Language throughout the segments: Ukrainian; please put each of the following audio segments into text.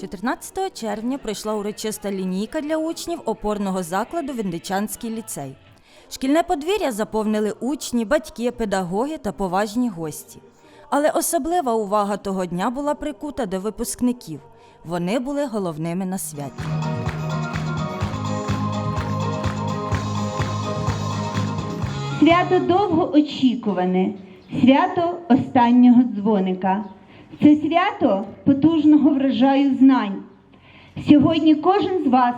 14 червня пройшла урочиста лінійка для учнів опорного закладу Віндичанський ліцей. Шкільне подвір'я заповнили учні, батьки, педагоги та поважні гості. Але особлива увага того дня була прикута до випускників. Вони були головними на святі. Свято довгоочікуване, свято останнього дзвоника. Це свято потужного врожаю знань. Сьогодні кожен з вас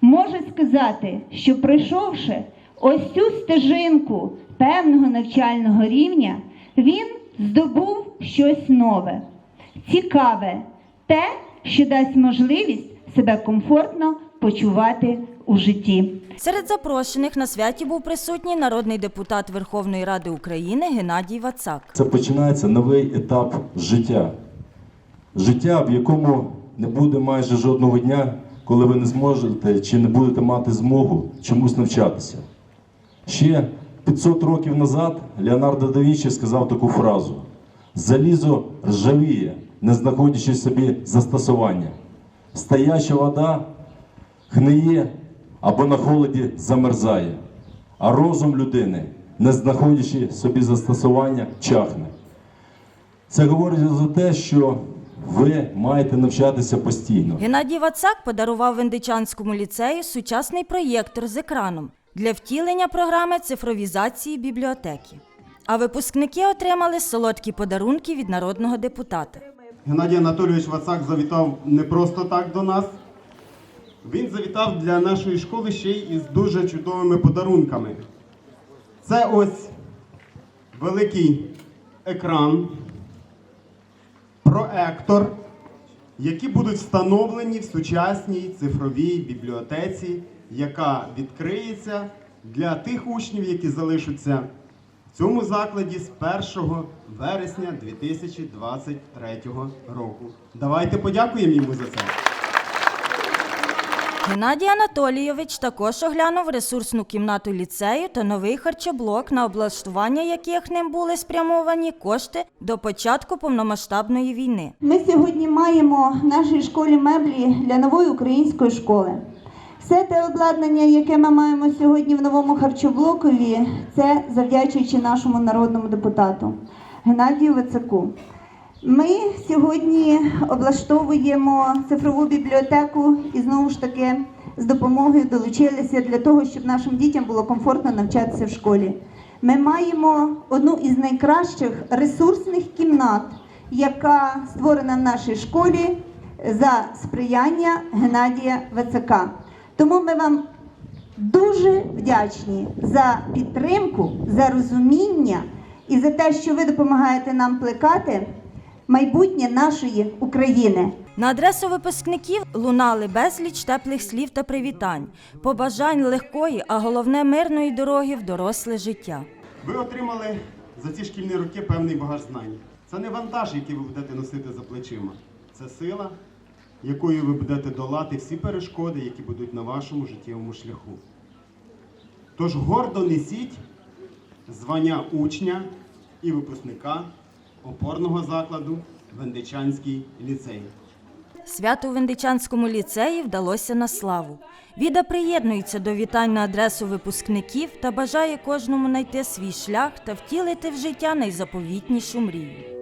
може сказати, що пройшовши ось цю стежинку певного навчального рівня, він здобув щось нове, цікаве, те, що дасть можливість себе комфортно почувати у житті. Серед запрошених на святі був присутній народний депутат Верховної Ради України Геннадій Вацак. Це починається новий етап життя. Життя, в якому не буде майже жодного дня, коли ви не зможете чи не будете мати змогу чомусь навчатися. Ще 500 років назад Леонардо да Вінчі сказав таку фразу: залізо ржавіє, не знаходячи собі застосування. Стояча вода гниє або на холоді замерзає, а розум людини, не знаходячи собі застосування, чахне. Це говорить за те, що ви маєте навчатися постійно. Геннадій Вацак подарував Вендичанському ліцею сучасний проєктор з екраном для втілення програми цифровізації бібліотеки. А випускники отримали солодкі подарунки від народного депутата. Геннадій Анатолійович Вацак завітав не просто так до нас. Він завітав для нашої школи ще й із дуже чудовими подарунками. Це ось великий екран, проектор, які будуть встановлені в сучасній цифровій бібліотеці, яка відкриється для тих учнів, які залишаться в цьому закладі з 1 вересня 2023 року. Давайте подякуємо йому за це. Геннадій Анатолійович також оглянув ресурсну кімнату ліцею та новий харчоблок, на облаштування яких ним були спрямовані кошти до початку повномасштабної війни. Ми сьогодні маємо в нашій школі меблі для нової української школи. Все те обладнання, яке ми маємо сьогодні в новому харчоблокові, це завдячуючи нашому народному депутату Геннадію Вицаку. Ми сьогодні облаштовуємо цифрову бібліотеку і знову ж таки з допомогою долучилися для того, щоб нашим дітям було комфортно навчатися в школі. Ми маємо одну із найкращих ресурсних кімнат, яка створена в нашій школі за сприяння Геннадія Вацака. Тому ми вам дуже вдячні за підтримку, за розуміння і за те, що ви допомагаєте нам плекати майбутнє нашої України. На адресу випускників лунали безліч теплих слів та привітань, побажань легкої, а головне мирної дороги в доросле життя. Ви отримали за ці шкільні роки певний багаж знань. Це не вантаж, який ви будете носити за плечима. Це сила, якою ви будете долати всі перешкоди, які будуть на вашому життєвому шляху. Тож гордо несіть звання учня і випускника опорного закладу Вендичанський ліцей. Свято у Вендичанському ліцеї вдалося на славу. Віда приєднується до вітань на адресу випускників та бажає кожному знайти свій шлях та втілити в життя найзаповітнішу мрію.